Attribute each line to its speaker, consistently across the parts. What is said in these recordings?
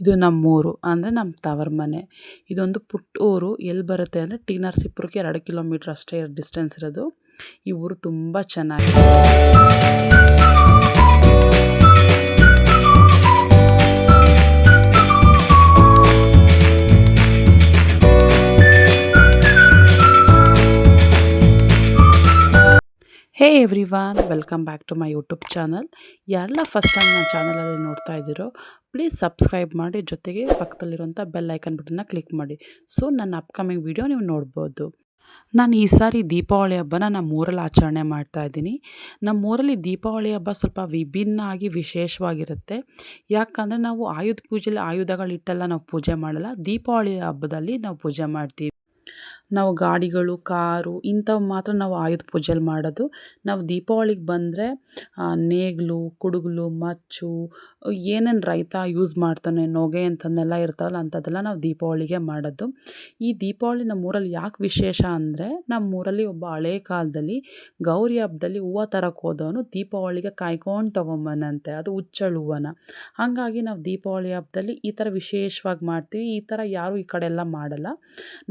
Speaker 1: ಇದು ನಮ್ಮೂರು, ಅಂದರೆ ನಮ್ಮ ತವರು ಮನೆ. ಇದೊಂದು ಪುಟ್ಟ ಊರು ಎಲ್ಲಿ ಬರುತ್ತೆ ಅಂದರೆ ಟಿ ನರಸೀಪುರಕ್ಕೆ ಎರಡು ಕಿಲೋಮೀಟ್ರ್ ಅಷ್ಟೇ ಡಿಸ್ಟೆನ್ಸ್ ಇರೋದು. ಈ ಊರು ತುಂಬ ಚೆನ್ನಾಗಿದೆ. Hey everyone welcome back to my YouTube channel ಯಾರೆಲ್ಲ ಫಸ್ಟ್ ಟೈಮ್ ನನ್ನ ಚಾನಲಲ್ಲಿ ನೋಡ್ತಾ ಇದ್ದೀರೋ ಪ್ಲೀಸ್ ಸಬ್ಸ್ಕ್ರೈಬ್ ಮಾಡಿ ಜೊತೆಗೆ ಪಕ್ಕದಲ್ಲಿರುವಂಥ ಬೆಲ್ ಐಕನ್ ಬಟನ್ನ ಕ್ಲಿಕ್ ಮಾಡಿ. ಸೊ ನನ್ನ ಅಪ್ಕಮಿಂಗ್ ವಿಡಿಯೋ ನೀವು ನೋಡ್ಬೋದು. ನಾನು ಈ ಸಾರಿ ದೀಪಾವಳಿ ಹಬ್ಬನ ನಮ್ಮ ಊರಲ್ಲಿ ಆಚರಣೆ ಮಾಡ್ತಾ ಇದ್ದೀನಿ. ನಮ್ಮ ಊರಲ್ಲಿ ದೀಪಾವಳಿ ಹಬ್ಬ ಸ್ವಲ್ಪ ವಿಭಿನ್ನ ಆಗಿ ವಿಶೇಷವಾಗಿರುತ್ತೆ. ಯಾಕಂದರೆ ನಾವು ಆಯುಧ ಪೂಜೆಯಲ್ಲಿ ಆಯುಧಗಳಿಟ್ಟೆಲ್ಲ ನಾವು ಪೂಜೆ ಮಾಡಲ್ಲ. ದೀಪಾವಳಿ ಹಬ್ಬದಲ್ಲಿ ನಾವು ಪೂಜೆ ಮಾಡ್ತೀವಿ. ನಾವು ಗಾಡಿಗಳು, ಕಾರು ಇಂಥವು ಮಾತ್ರ ನಾವು ಆಯುಧ ಪೂಜೆಲಿ ಮಾಡೋದು. ನಾವು ದೀಪಾವಳಿಗೆ ಬಂದರೆ ನೇಗಿಲು, ಕುಡುಗಲು, ಮಚ್ಚು, ಏನೇನು ರೈತ ಯೂಸ್ ಮಾಡ್ತಾನೆ, ನೊಗೆ ಅಂತಂದೆಲ್ಲ ಇರ್ತಾವಲ್ಲ ಅಂಥದ್ದೆಲ್ಲ ನಾವು ದೀಪಾವಳಿಗೆ ಮಾಡೋದು. ಈ ದೀಪಾವಳಿ ನಮ್ಮೂರಲ್ಲಿ ಯಾಕೆ ವಿಶೇಷ ಅಂದರೆ ನಮ್ಮೂರಲ್ಲಿ ಒಬ್ಬ ಹಳೆ ಕಾಲದಲ್ಲಿ ಗೌರಿ ಹಬ್ಬದಲ್ಲಿ ಹೂವು ತರಕ್ಕೆ ಹೋದವನು ದೀಪಾವಳಿಗೆ ಕಾಯ್ಕೊಂಡು ತೊಗೊಂಬನಂತೆ ಅದು ಹುಚ್ಚಳು ಹೂವನ. ಹಾಗಾಗಿ ನಾವು ದೀಪಾವಳಿ ಹಬ್ಬದಲ್ಲಿ ಈ ಥರ ವಿಶೇಷವಾಗಿ ಮಾಡ್ತೀವಿ, ಈ ಥರ ಯಾರೂ ಈ ಕಡೆ ಎಲ್ಲ ಮಾಡಲ್ಲ.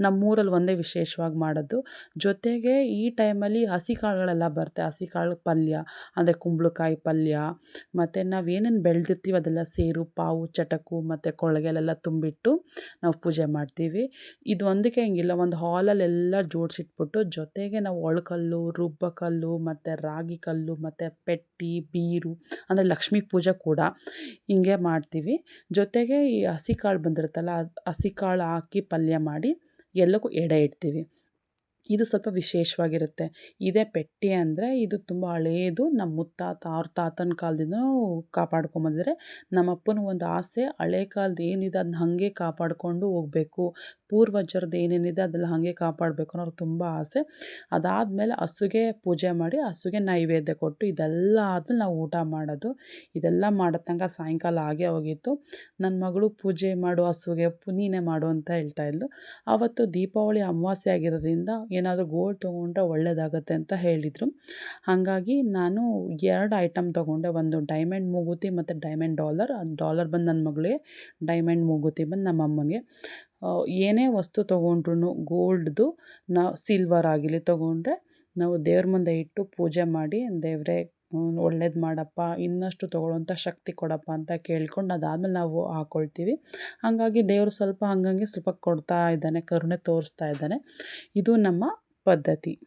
Speaker 1: ನಮ್ಮೂರಲ್ಲಿ ಒಂದೇ ವಿಶೇಷವಾಗಿ ಮಾಡೋದು. ಜೊತೆಗೆ ಈ ಟೈಮಲ್ಲಿ ಹಸಿ ಕಾಳುಗಳೆಲ್ಲ ಬರುತ್ತೆ. ಹಸಿ ಕಾಳು ಪಲ್ಯ, ಅಂದರೆ ಕುಂಬಳಕಾಯಿ ಪಲ್ಯ, ಮತ್ತು ನಾವು ಏನೇನು ಬೆಳೆದಿರ್ತೀವಿ ಅದೆಲ್ಲ ಸೇರು, ಪಾವು ಚಟಕು ಮತ್ತು ಕೊಳಗೆಲೆಲ್ಲ ತುಂಬಿಟ್ಟು ನಾವು ಪೂಜೆ ಮಾಡ್ತೀವಿ. ಇದು ಒಂದಕ್ಕೆ ಹಿಂಗಿಲ್ಲ, ಒಂದು ಹಾಲಲ್ಲೆಲ್ಲ ಜೋಡಿಸಿಟ್ಬಿಟ್ಟು ಜೊತೆಗೆ ನಾವು ಒಳ್ಕಲ್ಲು, ರುಬ್ಬಕಲ್ಲು, ಮತ್ತು ರಾಗಿ ಕಲ್ಲು, ಮತ್ತು ಪೆಟ್ಟಿ, ಬೀರು, ಅಂದರೆ ಲಕ್ಷ್ಮೀ ಪೂಜೆ ಕೂಡ ಹಿಂಗೆ ಮಾಡ್ತೀವಿ. ಜೊತೆಗೆ ಈ ಹಸಿ ಕಾಳು ಬಂದಿರುತ್ತಲ್ಲ ಹಸಿ ಕಾಳು ಹಾಕಿ ಪಲ್ಯ ಮಾಡಿ ಎಲ್ಲಕ್ಕೂ ಎಡೆ ಇಡ್ತೀವಿ. ಇದು ಸ್ವಲ್ಪ ವಿಶೇಷವಾಗಿರುತ್ತೆ. ಇದೇ ಪೆಟ್ಟಿ ಅಂದರೆ ಇದು ತುಂಬ ಹಳೇದು. ನಮ್ಮ ಮುತ್ತಾತ, ಅವ್ರ ತಾತನ ಕಾಲದಿಂದನೂ ಕಾಪಾಡ್ಕೊಂಬಂದಿದ್ದಾರೆ ನಮ್ಮ ಅಪ್ಪನ ಒಂದು ಆಸೆ, ಹಳೆ ಕಾಲದ ಏನಿದೆ ಅದನ್ನ ಹಾಗೆ ಕಾಪಾಡಿಕೊಂಡು ಹೋಗಬೇಕು. ಪೂರ್ವಜರದ್ದು ಏನೇನಿದೆ ಅದೆಲ್ಲ ಹಾಗೆ ಕಾಪಾಡಬೇಕು ಅನ್ನೋರು ತುಂಬ ಆಸೆ. ಅದಾದಮೇಲೆ ಹಸುಗೆ ಪೂಜೆ ಮಾಡಿ ಹಸುಗೆ ನೈವೇದ್ಯ ಕೊಟ್ಟು ಇದೆಲ್ಲ ಆದಮೇಲೆ ನಾವು ಊಟ ಮಾಡೋದು. ಇದೆಲ್ಲ ಮಾಡೋ ತನಕ ಸಾಯಂಕಾಲ ಆಗೇ ಹೋಗಿತ್ತು. ನನ್ನ ಮಗಳು ಪೂಜೆ ಮಾಡು ಹಸುಗೆ ಪುನೀನೆ ಮಾಡು ಅಂತ ಹೇಳ್ತಾಯಿದ್ಲು ಆವತ್ತು ದೀಪಾವಳಿ ಅಮಾವಾಸ್ಯೆ ಆಗಿರೋದ್ರಿಂದ ಏನಾದರೂ ಗೋಲ್ಡ್ ತೊಗೊಂಡ್ರೆ ಒಳ್ಳೆಯದಾಗತ್ತೆ ಅಂತ ಹೇಳಿದರು. ಹಾಗಾಗಿ ನಾನು ಎರಡು ಐಟಮ್ ತೊಗೊಂಡೆ. ಒಂದು ಡೈಮಂಡ್ ಮೂಗುತಿ ಮತ್ತು ಡೈಮಂಡ್ ಡಾಲರ್ ಡಾಲರ್ ಬಂದು ನನ್ನ ಮಗಳಿಗೆ ಡೈಮಂಡ್ ಮೂಗುತಿ ಬಂದು ನಮ್ಮ ಅಮ್ಮನಿಗೆ. ಏನೇ ವಸ್ತು ತೊಗೊಂಡ್ರು ಗೋಲ್ಡ್ದು ನಾವು ಸಿಲ್ವರ್ ಆಗಿರಲಿ ತೊಗೊಂಡ್ರೆ ನಾವು ದೇವ್ರ ಮುಂದೆ ಇಟ್ಟು ಪೂಜೆ ಮಾಡಿ ದೇವರೇ ಒಳ್ಳೇದು ಮಾಡಪ್ಪ, ಇನ್ನಷ್ಟು ತೊಗೊಳ್ಳೋಂಥ ಶಕ್ತಿ ಕೊಡಪ್ಪ ಅಂತ ಕೇಳ್ಕೊಂಡು ಅದಾದಮೇಲೆ ನಾವು ಹಾಕ್ಕೊಳ್ತೀವಿ ಹಾಗಾಗಿ ದೇವರು ಸ್ವಲ್ಪ ಹಂಗಂಗೆ ಸ್ವಲ್ಪ ಕೊಡ್ತಾ ಇದ್ದಾನೆ, ಕರುಣೆ ತೋರಿಸ್ತಾ ಇದ್ದಾನೆ. ಇದು ನಮ್ಮ ಪದ್ಧತಿ.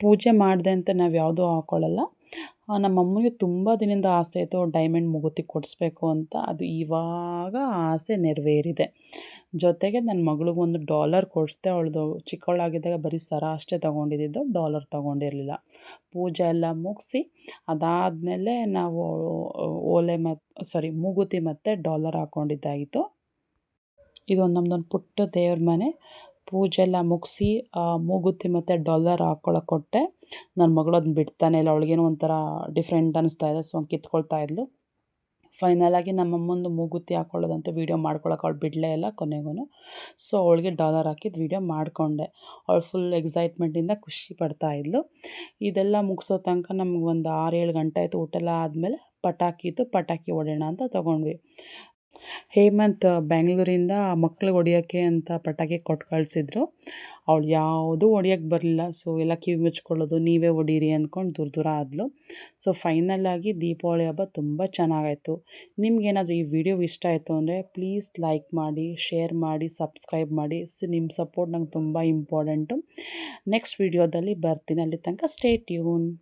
Speaker 1: ಪೂಜೆ ಮಾಡಿದೆ ಅಂತ ನಾವು ಯಾವುದೂ ಹಾಕ್ಕೊಳ್ಳಲ್ಲ ನಮ್ಮ ಅಮ್ಮನಿಗೆ ತುಂಬ ದಿನದಿಂದ ಆಸೆ ಇತ್ತು ಡೈಮಂಡ್ ಮುಗುತಿ ಕೊಡಿಸ್ಬೇಕು ಅಂತ. ಅದು ಇವಾಗ ಆಸೆ ನೆರವೇರಿದೆ. ಜೊತೆಗೆ ನನ್ನ ಮಗಳಿಗೆ ಒಂದು ಡಾಲರ್ ಕೊಡಿಸ್ದೆ. ಅವಳದು ಚಿಕ್ಕವಳಾಗಿದ್ದಾಗ ಬರೀ ಸರ ಅಷ್ಟೇ ತೊಗೊಂಡಿದ್ದು ಡಾಲರ್ ತೊಗೊಂಡಿರಲಿಲ್ಲ. ಪೂಜೆ ಎಲ್ಲ ಮುಗಿಸಿ, ಅದಾದಮೇಲೆ ನಾವು, ಓಲೆ ಮತ್ತು ಸಾರಿ ಮುಗುತಿ ಮತ್ತು ಡಾಲರ್ ಹಾಕ್ಕೊಂಡಿದ್ದಾಯಿತು ಇದೊಂದು ನಮ್ಮದೊಂದು ಪುಟ್ಟ ದೇವ್ರ ಮನೆ. ಪೂಜೆ ಎಲ್ಲ ಮುಗಿಸಿ ಮೂಗುತಿ ಮತ್ತು ಡಾಲರ್ ಹಾಕ್ಕೊಳಕ್ಕೆ ಕೊಟ್ಟೆ ನನ್ನ ಮಗಳು ಅದನ್ನ ಬಿಡ್ತಾನೆ ಇಲ್ಲ, ಅವಳಿಗೇನೋ ಒಂಥರ ಡಿಫ್ರೆಂಟ್ ಅನ್ನಿಸ್ತಾ ಇದೆ ಸೊ ಕಿತ್ಕೊಳ್ತಾ ಇದ್ಲು. ಫೈನಲಾಗಿ ನಮ್ಮ ಅಮ್ಮಂದು ಮೂಗುತಿ ಹಾಕೊಳ್ಳೋದಂತೆ ವೀಡಿಯೋ ಮಾಡ್ಕೊಳಕ್ಕೆ ಅವಳು ಬಿಡಲೇ ಇಲ್ಲ ಕೊನೆಗೂ ಸೊ ಅವಳಿಗೆ ಡಾಲರ್ ಹಾಕಿದ್ದು ವೀಡಿಯೋ ಮಾಡಿಕೊಂಡೆ. ಅವಳು ಫುಲ್ ಎಕ್ಸೈಟ್ಮೆಂಟಿಂದ ಖುಷಿ ಪಡ್ತಾ ಇದ್ಲು. ಇದೆಲ್ಲ ಮುಗಿಸೋ ತನಕ ನಮ್ಗೆ ಒಂದು ಆರು ಏಳು ಗಂಟೆ ಆಯಿತು, ಊಟ ಎಲ್ಲ ಆದಮೇಲೆ ಪಟಾಕಿ ಇತ್ತು, ಪಟಾಕಿ ಹೊಡೆಯೋಣ ಅಂತ ತೊಗೊಂಡ್ವಿ. ಹೇಮಂತ್ ಬೆಂಗಳೂರಿಂದ ಮಕ್ಳಿಗೆ ಹೊಡಿಯೋಕ್ಕೆ ಅಂತ ಪಟಾಕಿ ಕೊಟ್ಟು ಕಳಿಸಿದ್ರು. ಅವಳು ಯಾವುದೂ ಹೊಡಿಯೋಕ್ಕೆ ಬರಲಿಲ್ಲ. ಸೊ ಎಲ್ಲ ಕಿವಿ ಮುಚ್ಕೊಳ್ಳೋದು, ನೀವೇ ಹೊಡೀರಿ ಅಂದ್ಕೊಂಡು ದೂರ ದೂರ ಆದಳು ಸೊ ಫೈನಲ್ಲಾಗಿ ದೀಪಾವಳಿ ಹಬ್ಬ ತುಂಬ ಚೆನ್ನಾಗಾಯಿತು. ನಿಮ್ಗೇನಾದರೂ ಈ ವಿಡಿಯೋ ಇಷ್ಟ ಆಯಿತು ಅಂದರೆ ಪ್ಲೀಸ್ ಲೈಕ್ ಮಾಡಿ ಶೇರ್ ಮಾಡಿ ಸಬ್ಸ್ಕ್ರೈಬ್ ಮಾಡಿ. ನಿಮ್ಮ ಸಪೋರ್ಟ್ ನಂಗೆ ತುಂಬ ಇಂಪಾರ್ಟೆಂಟು ನೆಕ್ಸ್ಟ್ ವಿಡಿಯೋದಲ್ಲಿ ಬರ್ತೀನಿ. ಅಲ್ಲಿ ತನಕ ಸ್ಟೇ ಟ್ಯೂನ್